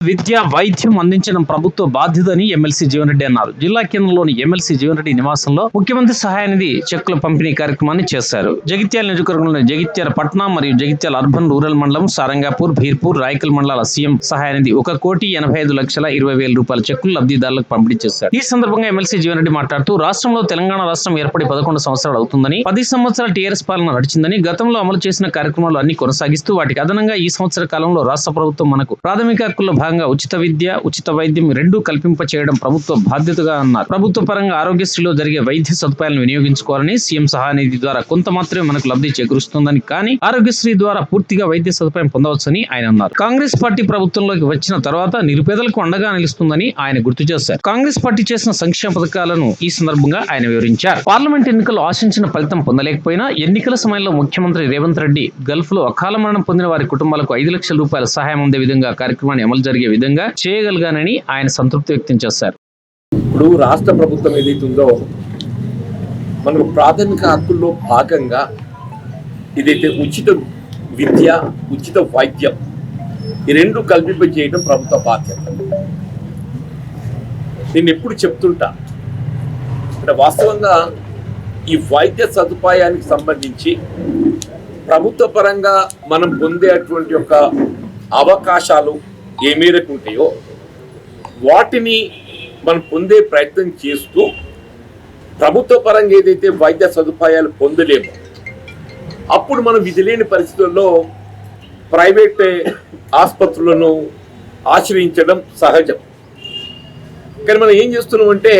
విద్య వైద్యం అందించడం ప్రభుత్వ బాధ్యతని ఎమ్మెల్సీ జీవన్ రెడ్డి అన్నారు. జిల్లా కేంద్రంలోని ఎమ్మెల్సీ జీవన్ రెడ్డి నివాసంలో ముఖ్యమంత్రి సహాయనిధి చెక్కుల పంపిణీ కార్యక్రమాన్ని చేశారు. జగిత్యాల నియోజకవర్గంలోని జగిత్యాల పట్నం మరియు జగిత్యాల అర్బన్ రూరల్ మండలం సారంగాపూర్ భీర్పూర్ రాయకల్ మండలాల సీఎం సహాయనిధి ఒక కోటి ఎనభై ఐదు లక్షల ఇరవై వేల రూపాయల చెక్కులు లబ్ధిదారులకు పంపిణీ చేశారు. ఈ సందర్భంగా ఎమ్మెల్సీ జీవన్ రెడ్డి మాట్లాడుతూ రాష్ట్రంలో తెలంగాణ రాష్ట్రం ఏర్పడి పదకొండు సంవత్సరాలు అవుతుందని పది సంవత్సరాల టీఆర్ఎస్ పాలన నడిచిందని గతంలో అమలు చేసిన కార్యక్రమాలు అన్ని కొనసాగిస్తూ వాటికి అదనంగా ఈ సంవత్సర కాలంలో రాష్ట్ర ప్రభుత్వం మనకు ప్రాథమిక హక్కుల్లో భాగంగా ఉచిత విద్య ఉచిత వైద్యం రెండూ కల్పింప చేయడం ప్రభుత్వ బాధ్యతగా అన్నారు. ప్రభుత్వ పరంగా ఆరోగ్యశ్రీలో జరిగే వైద్య సదుపాయాలను వినియోగించుకోవాలని సీఎం సహానిధి ద్వారా కొంత మాత్రమే మనకు లబ్ధి చేకూరుస్తుందని కానీ ఆరోగ్యశ్రీ ద్వారా పూర్తిగా వైద్య సదుపాయం పొందవచ్చని ఆయన అన్నారు. కాంగ్రెస్ పార్టీ ప్రభుత్వంలోకి వచ్చిన తర్వాత నిరుపేదలకు అండగా నిలుస్తుందని ఆయన గుర్తు చేశారు. కాంగ్రెస్ పార్టీ చేసిన సంక్షేమ పథకాలను ఈ సందర్భంగా ఆయన వివరించారు. పార్లమెంట్ ఎన్నికలు ఆశించిన ఫలితం పొందలేకపోయినా ఎన్నికల సమయంలో ముఖ్యమంత్రి రేవంత్ రెడ్డి గల్ఫ్లో అకాల మరణం పొందిన వారి కుటుంబాలకు ఐదు లక్షల రూపాయల సహాయం అందే విధంగా కార్యక్రమాన్ని అమలు జరిగే విధంగా చేయగలిగానని ఆయన సంతృప్తి వ్యక్తం చేశారు. ఇప్పుడు రాష్ట్ర ప్రభుత్వం ఏదైతుందో మనకు ప్రాథమిక హక్కుల్లో భాగంగా ఇదైతే ఉచిత విద్య ఉచిత వైద్యం ఈ రెండు కల్పింప చేయడం ప్రభుత్వ బాధ్యత. నేను ఎప్పుడు చెప్తుంటా అంటే వాస్తవంగా ఈ వైద్య సదుపాయానికి సంబంధించి ప్రభుత్వ పరంగా మనం పొందేటువంటి యొక్క అవకాశాలు ఏ మేరకు ఉంటాయో వాటిని మనం పొందే ప్రయత్నం చేస్తూ ప్రభుత్వ పరంగా ఏదైతే వైద్య సదుపాయాలు పొందలేమో అప్పుడు మనం విధి లేని పరిస్థితుల్లో ప్రైవేట్ ఆసుపత్రులను ఆశ్రయించడం సహజం. కానీ మనం ఏం చేస్తున్నామంటే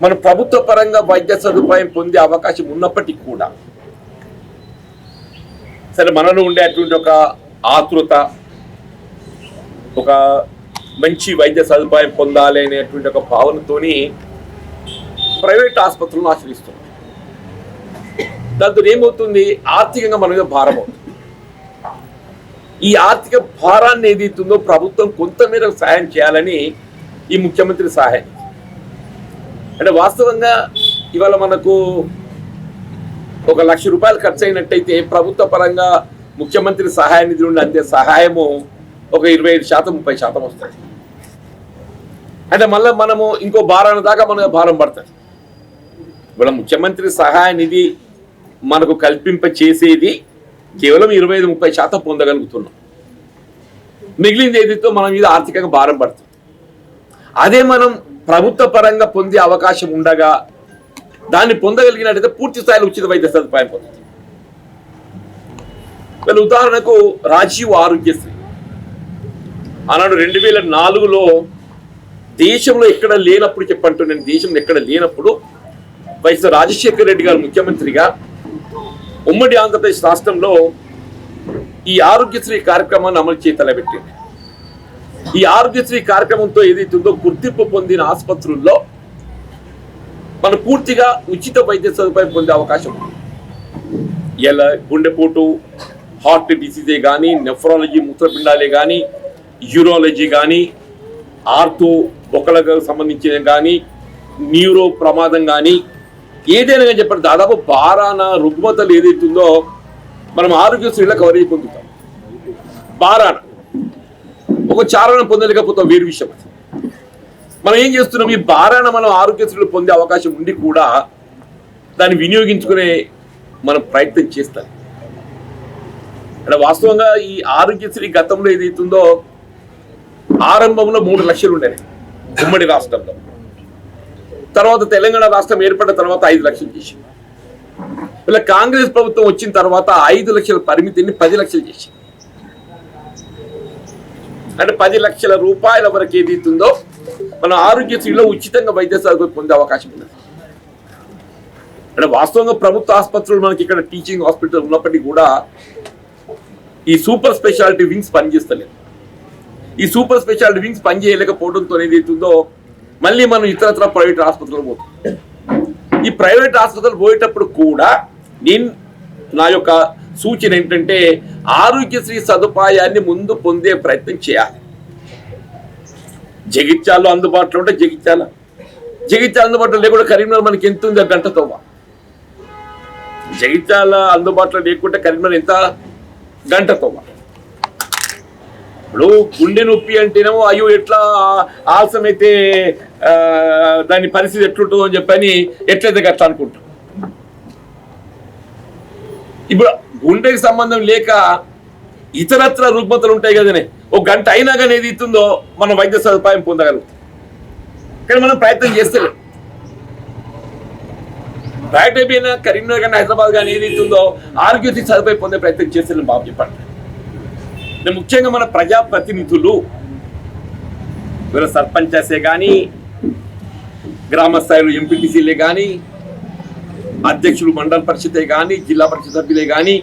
మన ప్రభుత్వ పరంగా వైద్య సదుపాయం పొందే అవకాశం ఉన్నప్పటికీ కూడా సరే మనలో ఉండే అటువంటి ఒక ఆతృత ఒక మంచి వైద్య సదుపాయం పొందాలి అనేటువంటి ఒక భావనతోని ప్రైవేట్ ఆసుపత్రులను ఆశ్రయిస్తున్నాం దాంతో ఏమవుతుంది ఆర్థికంగా మన మీద భారం అవుతుంది. ఈ ఆర్థిక భారాన్ని ఏదైతుందో ప్రభుత్వం కొంతమేర సహాయం చేయాలని ఈ ముఖ్యమంత్రి సహాయం అంటే వాస్తవంగా ఇవాళ మనకు ఒక లక్ష రూపాయలు ఖర్చు అయినట్టయితే ప్రభుత్వ పరంగా ముఖ్యమంత్రి సహాయ నిధి నుండి అందే సహాయము ఒక ఇరవై ఐదు శాతం ముప్పై శాతం వస్తుంది అంటే మళ్ళీ మనము ఇంకో భారాన్ని దాకా మనకు భారం పడుతుంది. ఇప్పుడు ముఖ్యమంత్రి సహాయ నిధి మనకు కల్పింప చేసేది కేవలం ఇరవై ఐదు ముప్పై శాతం పొందగలుగుతున్నాం. మిగిలింది ఏదితో మన మీద ఆర్థికంగా భారం పడుతుంది. అదే మనం ప్రభుత్వ పరంగా పొందే అవకాశం ఉండగా దాన్ని పొందగలిగినట్టయితే పూర్తి స్థాయిలో ఉచిత వైద్య సదుపాయం పొందుతుంది ఉదాహరణకు రాజీవ్ ఆరోగ్యశ్రీ. ఆనాడు రెండు వేల నాలుగులో దేశంలో ఎక్కడ లేనప్పుడు చెప్పంటూ నేను దేశంలో ఎక్కడ లేనప్పుడు వైఎస్ రాజశేఖర రెడ్డి గారు ముఖ్యమంత్రిగా ఉమ్మడి ఆంధ్రప్రదేశ్ రాష్ట్రంలో ఈ ఆరోగ్యశ్రీ కార్యక్రమాన్ని అమలు చేయ తలబెట్టింది ఈ ఆరోగ్యశ్రీ కార్యక్రమంతో ఏదైతే గుర్తింపు పొందిన ఆసుపత్రుల్లో మనం పూర్తిగా ఉచిత వైద్య సదుపాయం పొందే అవకాశం ఉంది. ఎలా గుండెపోటు హార్ట్ డిసీజే కానీ నెఫ్రాలజీ మూత్రపిండాలే కానీ యూరాలజీ కానీ ఆర్థో బొక్కలకు సంబంధించిన కానీ న్యూరో ప్రమాదం కానీ ఏదైనా కానీ చెప్పండి. దాదాపు బారాన రుగ్మతలు ఏదైతుందో మనం ఆరోగ్యశ్రీలో కవరేజ్ పొందుతాం. బారాన. ఒక చారణ పొందలేకపోతాం వేరు విషయం మనం ఏం చేస్తున్నాం? ఈ బారాన మనం ఆరోగ్యశ్రీలో పొందే అవకాశం ఉండి కూడా దాన్ని వినియోగించుకునే మనం ప్రయత్నం చేస్తాం. అంటే వాస్తవంగా ఈ ఆరోగ్యశ్రీ గతంలో ఏదైతుందో ఆరంభంలో మూడు లక్షలు ఉండేవి. ఉమ్మడి రాష్ట్రంలో. తర్వాత తెలంగాణ రాష్ట్రం ఏర్పడిన తర్వాత ఐదు లక్షలు చేసి ఇలా కాంగ్రెస్ ప్రభుత్వం వచ్చిన తర్వాత ఐదు లక్షల పరిమితిని పది లక్షలు చేసి అంటే పది లక్షల రూపాయల వరకు ఏది ఏదైతుందో మనం ఆరోగ్యశ్రీలో ఉచితంగా వైద్య సదుపాయం పొందే అవకాశం ఉంది అంటే వాస్తవంగా ప్రభుత్వ ఆసుపత్రులు మనకి ఇక్కడ టీచింగ్ హాస్పిటల్ ఉన్నప్పటికీ కూడా ఈ సూపర్ స్పెషాలిటీ వింగ్స్ పనిచేస్తలేదు. ఈ సూపర్ స్పెషాలిటీ వింగ్స్ పనిచేయలేకపోవడంతో ఏదైతుందో మళ్ళీ మనం ఇతరత్ర ప్రైవేట్ ఆసుపత్రులు పోతాం. ఈ ప్రైవేట్ ఆసుపత్రులు పోయేటప్పుడు కూడా నేను నా యొక్క సూచన ఏంటంటే ఆరోగ్యశ్రీ సదుపాయాన్ని ముందు పొందే ప్రయత్నం చేయాలి. జగిత్యాలు అందుబాటులో ఉంటే జగిత్యాల. జగిత్యాల అందుబాటులో లేకుండా కరీంనగర్ మనకి ఎంత ఉంది? గంటతో జగిత్యాల అందుబాటులో లేకుంటే కరీంనగర్ ఎంత? గంట తోవ. ఇప్పుడు గుండె నొప్పి అంటేనేమో అయ్యో ఎట్లా ఆలస్యం అయితే దాని పరిస్థితి ఎట్లుంటుందో అని చెప్పని ఎట్లయితే అట్లా అనుకుంటాం. ఇప్పుడు గుండెకి సంబంధం లేక ఇతరత్ర రుగ్మతలు ఉంటాయి కదనే ఒక గంట అయినా కానీ ఏది ఇస్తుందో మనం వైద్య సదుపాయం పొందగలుగుతాం. కానీ మనం ప్రయత్నం చేస్తలేం. బయట అయిపోయినా కరీంనగర్ కానీ హైదరాబాద్ కానీ ఏది ఇస్తుందో ఆరోగ్యశ్రీ సదుపాయం పొందే ప్రయత్నం చేస్తలేం బాబు చెప్పండి. ముఖ్యంగా మన ప్రజాప్రతినిధులు వీళ్ళ సర్పంచే కానీ గ్రామ స్థాయిలో ఎంపీటీసీలే కానీ అధ్యక్షులు మండల పరిషతే కానీ జిల్లా పరిషత్ సభ్యులే కానీ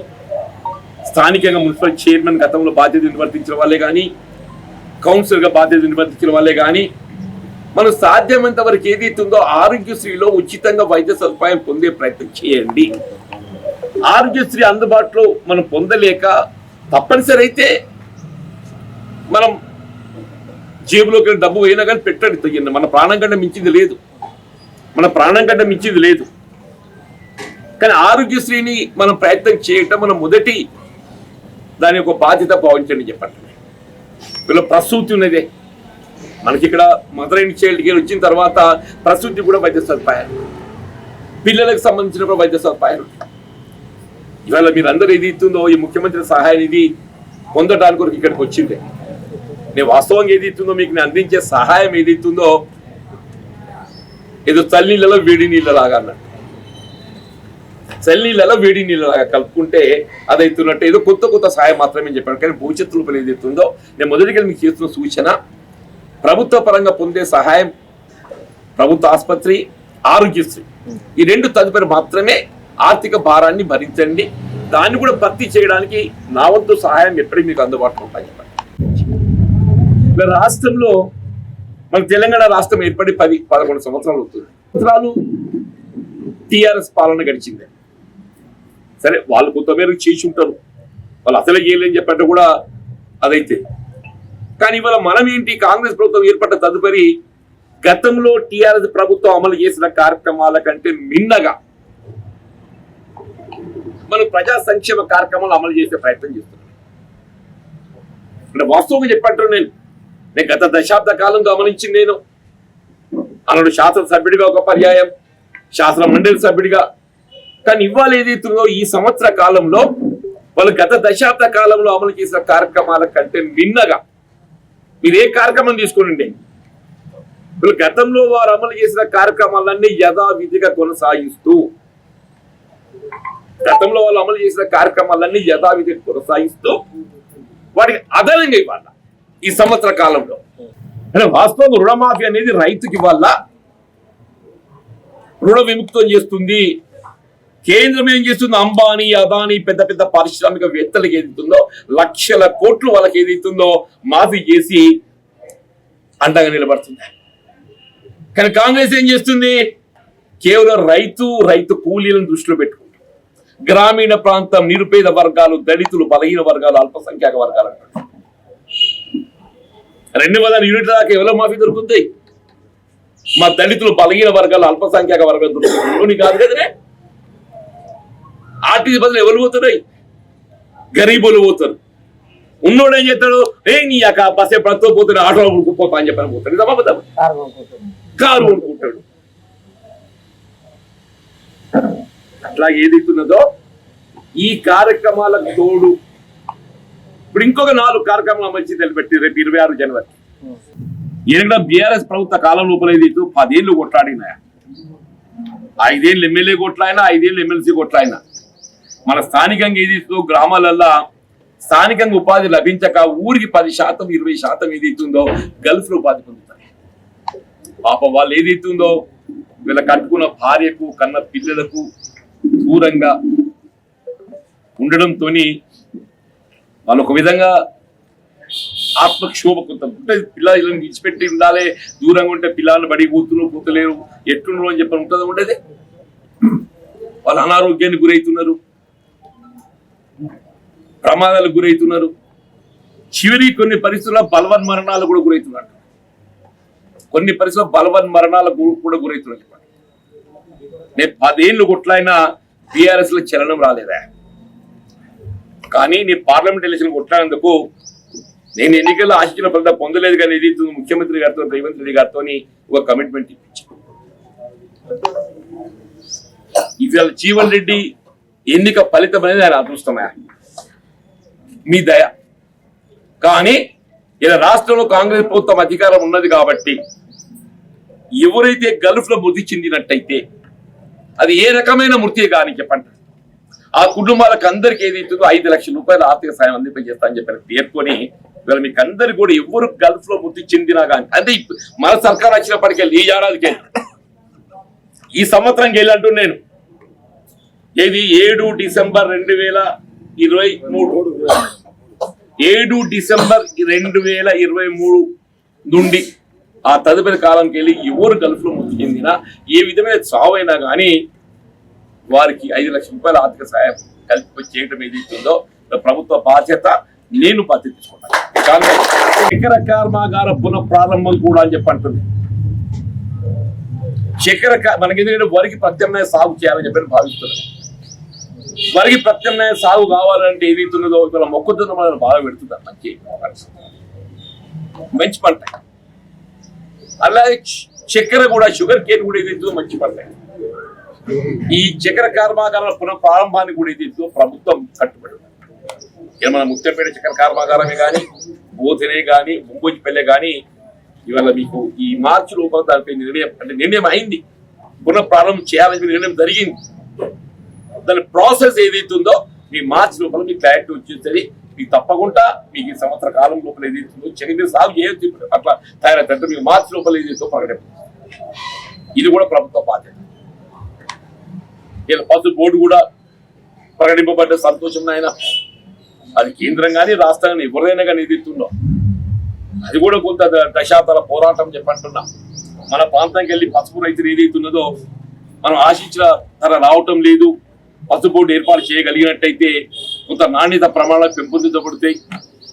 స్థానికంగా మున్సిపల్ చైర్మన్ గతంలో బాధ్యత నిర్వర్తించిన వాళ్ళే కానీ కౌన్సిలర్గా బాధ్యత నిర్వర్తించిన వాళ్ళే కానీ మనం సాధ్యమైనంత వరకు ఏదైతుందో ఉందో ఆరోగ్యశ్రీలో ఉచితంగా వైద్య సదుపాయం పొందే ప్రయత్నం చేయండి. ఆరోగ్యశ్రీ అందుబాటులో మనం పొందలేక తప్పనిసరి అయితే మనం జేబులోకి డబ్బు పోయినా కానీ పెట్టండి తగ్గింది మన ప్రాణం కంటే మించింది లేదు. మన ప్రాణం కంటే మించింది లేదు. కానీ ఆరోగ్యశ్రీని మనం ప్రయత్నం చేయటం మన మొదటి దాని యొక్క బాధ్యత భావించండి చెప్పండి. వీళ్ళ ప్రసూతి ఉన్నదే. మనకి ఇక్కడ మదర్ అండ్ చైల్డ్ కేర్ వచ్చిన తర్వాత ప్రసూతి కూడా వైద్య సదుపాయాలు. పిల్లలకు సంబంధించిన కూడా వైద్య సదుపాయాలు ఇవాళ మీరందరూ ఏది ఇస్తుందో ఈ ముఖ్యమంత్రి సహాయ నిధి పొందడానికి ఇక్కడికి వచ్చింది. నేను వాస్తవంగా ఏది ఇస్తుందో మీకు నేను అందించే సహాయం ఏది ఇస్తుందో ఏదో చల్లీళ్ళలో వేడి నీళ్ళలాగా అన్నట్టు చల్లనీళ్ళలో వేడి నీళ్ళలాగా కలుపుకుంటే అది ఏదో కొత్త కొత్త సహాయం మాత్రమే చెప్పాను. కానీ భవిష్యత్తు రూపంలో ఏదైతుందో నేను మొదటిగా మీకు చేస్తున్న సూచన ప్రభుత్వ పరంగా పొందే సహాయం ప్రభుత్వ ఆసుపత్రి ఆరోగ్యశ్రీ. ఈ రెండు తదుపరి మాత్రమే ఆర్థిక భారాన్ని భరించండి. దాన్ని కూడా భర్తీ చేయడానికి నా వంతు సహాయం ఎప్పటికీ మీకు అందుబాటులో ఉంటాయి. చెప్పండి ఇలా రాష్ట్రంలో మన తెలంగాణ రాష్ట్రం ఏర్పడి పది పదకొండు సంవత్సరాలు అవుతుంది. సంవత్సరాలు టిఆర్ఎస్ పాలన గడిచింది. సరే వాళ్ళు కొంతమేరకు చేసి ఉంటారు. వాళ్ళు అసలే చేయలేని చెప్పంటే కూడా అదైతే. కానీ ఇవాళ మనం ఏంటి కాంగ్రెస్ ప్రభుత్వం ఏర్పడ్డ తదుపరి గతంలో టిఆర్ఎస్ ప్రభుత్వం అమలు చేసిన కార్యక్రమాల కంటే మిన్నగా మనం ప్రజా సంక్షేమ కార్యక్రమాలు అమలు చేసే ప్రయత్నం చేస్తున్నాం. అంటే వాస్తవంగా చెప్పంటారు నేను నేను గత దశాబ్ద కాలం గమనించింది నేను. అన్నాడు శాసనసభ్యుడిగా ఒక పర్యాయం శాసన మండలి సభ్యుడిగా. కానీ ఇవాళ ఏదైతుందో ఈ సంవత్సర కాలంలో వాళ్ళు గత దశాబ్ద కాలంలో అమలు చేసిన కార్యక్రమాల కంటే మిన్నగా మీరు ఏ కార్యక్రమం తీసుకోనండి వీళ్ళు గతంలో వారు అమలు చేసిన కార్యక్రమాలన్నీ యథావిధిగా కొనసాగిస్తూ గతంలో వాళ్ళు అమలు చేసిన కార్యక్రమాలన్నీ యథావిధిగా కొనసాగిస్తూ వాటికి అదనంగా ఇవ్వాలి? ఈ సంవత్సర కాలంలో. అంటే వాస్తవంగా రుణమాఫీ అనేది రైతుకి వల్ల రుణ విముక్తం చేస్తుంది. కేంద్రం ఏం చేస్తుంది? అంబానీ అదానీ పెద్ద పెద్ద పారిశ్రామిక వేత్తలకు ఏదైతుందో లక్షల కోట్లు వాళ్ళకి ఏదైతుందో మాఫీ చేసి అండగా నిలబడుతుంది. కానీ కాంగ్రెస్ ఏం చేస్తుంది? కేవలం రైతు రైతు కూలీలను దృష్టిలో పెట్టుకుంటుంది. గ్రామీణ ప్రాంతం నిరుపేద వర్గాలు దళితులు బలహీన వర్గాలు అల్పసంఖ్యాక వర్గాలు అంటారు రెండు వందల యూనిట్ల దాకా ఎవరో మాఫీ దొరుకుతుంది? మా దళితులు బలహీన వర్గాలు అల్పసంఖ్యాక వర్గాలు దొరుకుతుంది. కాదు కదనే? ఆర్టీసీ బదులు ఎవరు పోతున్నాయి? గరీబులు పోతారు ఉన్నోడు ఏం చేస్తాడు? ఏ నీ యొక్క బస్ ఎప్పుడో పోతున్నా ఆటో పోతా అని చెప్పని పోతాడు. ఇది. కారు కొనుక్కుంటాడు. అట్లా ఏదైతున్నదో ఈ కార్యక్రమాలకు తోడు ఇప్పుడు ఇంకొక నాలుగు కార్యక్రమాలు అమర్చి తెలిపెట్టి రేపు ఇరవై ఆరు జనవరి. ఈయన బీఆర్ఎస్ ప్రభుత్వ కాలం లోపల ఏదైతే పదేళ్ళు కొట్లాడినా. ఐదేళ్ళు ఎమ్మెల్యే కొట్లాయినా ఐదేళ్ళు ఎమ్మెల్సీ కొట్లాయినా మన స్థానికంగా ఏదైతుందో గ్రామాలల్లో స్థానికంగా ఉపాధి లభించక ఊరికి పది శాతం ఇరవై శాతం ఏదైతుందో గల్ఫ్లో ఉపాధి పొందుతారు. పాప వాళ్ళు ఏదైతుందో వీళ్ళ కట్టుకున్న భార్యకు కన్న పిల్లలకు దూరంగా ఉండడంతో వాళ్ళు ఒక విధంగా ఆత్మక్షోభ కొంత ఉంటుంది పిల్లలను విడిచిపెట్టి ఉండాలి. దూరంగా ఉంటే పిల్లలు బడి కూతురు కూతలేరు. ఎట్లున్నారు అని చెప్పని ఉంటుంది ఉండేది? వాళ్ళు అనారోగ్యానికి గురవుతున్నారు ప్రమాదాలకు గురవుతున్నారు చివరి కొన్ని పరిస్థితుల్లో బలవన్ మరణాలు కూడా గురవుతున్నారు కొన్ని పరిస్థితుల్లో బలవన్ మరణాలకు కూడా గురవుతున్నారు చెప్పండి నేను పదేళ్ళు కొట్లైనా బీఆర్ఎస్లో చలనం రాలేదా? కానీ నీ పార్లమెంట్ ఎలక్షన్ కొట్లాడినందుకు నేను ఎన్నికల్లో ఆశించిన ఫలితం పొందలేదు కానీ ఇది ముఖ్యమంత్రి గారితో రేవంత్ రెడ్డి గారితో ఒక కమిట్మెంట్ ఇప్పించాను ఇవాళ జీవన్ రెడ్డి ఎన్నిక ఫలితం అనేది ఆయన అదృష్టమే మీ దయ. కానీ ఇలా రాష్ట్రంలో కాంగ్రెస్ ప్రభుత్వం అధికారం ఉన్నది కాబట్టి ఎవరైతే గల్ఫ్లో మృతి చెందినట్టయితే అది ఏ రకమైన మృతి కానీ చెప్పండి ఆ కుటుంబాలకు అందరికి ఏదైతుందో ఐదు లక్షల రూపాయల ఆర్థిక సాయం అందింపజేస్తా అని చెప్పి పేర్కొని ఇవాళ మీకు అందరు కూడా ఎవరు గల్ఫ్లో మృతి చెందినా కానీ అంటే మన సర్కార్ వచ్చినప్పటికే ఈ ఏడాదికి ఈ సంవత్సరం వెళ్ళంటూ నేను. ఏది? ఏడు డిసెంబర్ రెండు వేల ఇరవై మూడు. ఏడు డిసెంబర్ రెండు వేల ఇరవై మూడు నుండి ఆ తదుపరి కాలంకి వెళ్ళి ఎవరు గల్ఫ్లో మృతి చెందినా ఏ విధమైన చావైనా కానీ వారికి ఐదు లక్షల రూపాయల ఆర్థిక సాయం కల్పి చేయడం ఏదైతుందో ప్రభుత్వ బాధ్యత నేను బాధ్యత తీసుకుంటాను. చక్కెర కర్మాగార పునః ప్రారంభం కూడా అని చెప్పి అంటుంది. చక్కెర మనకి ఎందుకంటే వరికి ప్రత్యామ్నాయ సాగు చేయాలని చెప్పి భావిస్తున్నాను. వరికి ప్రత్యామ్నాయ సాగు కావాలంటే ఏదైతున్నదో ఇవాళ మొక్కజొన్న మనం బాగా పెడుతున్నారు. మంచి మంచి పంట అలాగే చక్కెర కూడా షుగర్ కేన్ కూడా ఏదైతుందో మంచి పంట ఈ చక్కెర కర్మాగారాల పునః ప్రారంభాన్ని కూడా ఏదైతుందో ప్రభుత్వం కట్టుబడి ఉంది. ఇక మన చక్కెర కర్మాగారమే కానీ బోధనే కానీ ముంబోజిపల్లె కానీ ఇవాళ మీకు ఈ మార్చి లోపల దానిపై నిర్ణయం అంటే నిర్ణయం అయింది. పునః ప్రారంభం చేయాలని నిర్ణయం జరిగింది. దాని ప్రాసెస్ ఏదైతుందో మీ మార్చి లోపల మీకు క్లారిటీ వచ్చేస్తుంది. మీకు తప్పకుండా మీకు ఈ సంవత్సర కాలం లోపల ఏదైతుందో చక్కెర సాగు చేయొచ్చు అట్లా తయారైతే మీ మార్చి లోపల ఏదైతే ప్రకటన. ఇది కూడా ప్రభుత్వ బాధ్యత. ఇలా పసు బోర్డు కూడా ప్రకటింపబడ్డ సంతోషం నాయన. అది కేంద్రం కానీ రాష్ట్రం కానీ ఎవరైనా కానీ ఎదుగుతుందో అది కూడా కొంత దశాబ్దాల పోరాటం చెప్పంటున్నా మన ప్రాంతానికి వెళ్ళి పసుపు రైతులు ఏదైతున్నదో మనం ఆశించిన ధర రావటం లేదు. పసుపు బోర్డు ఏర్పాటు చేయగలిగినట్టయితే కొంత నాణ్యత ప్రమాణాలు పెంపొందించబడతాయి.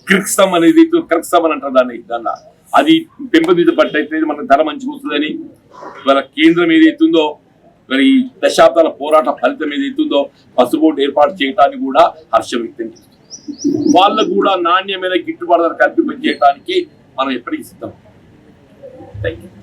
క్రిక్స్తం అనేది క్రిక్స్తం అని అంటారు దాన్ని దాన్ని. అది పెంపొందించబట్టయితే మనకు ధర మంచిగా వస్తుందని ఇవాళ కేంద్రం ఏదైతుందో మరి ఈ దశాబ్దాల పోరాట ఫలితం ఏదైతుందో పసుపు బోర్డు ఏర్పాటు చేయడానికి కూడా హర్షం వ్యక్తం చేస్తుంది. వాళ్ళకు కూడా నాణ్యమైన గిట్టుబాటు ధర కల్పింపజేయడానికి మనం ఎప్పటికీ సిద్ధం. Thank you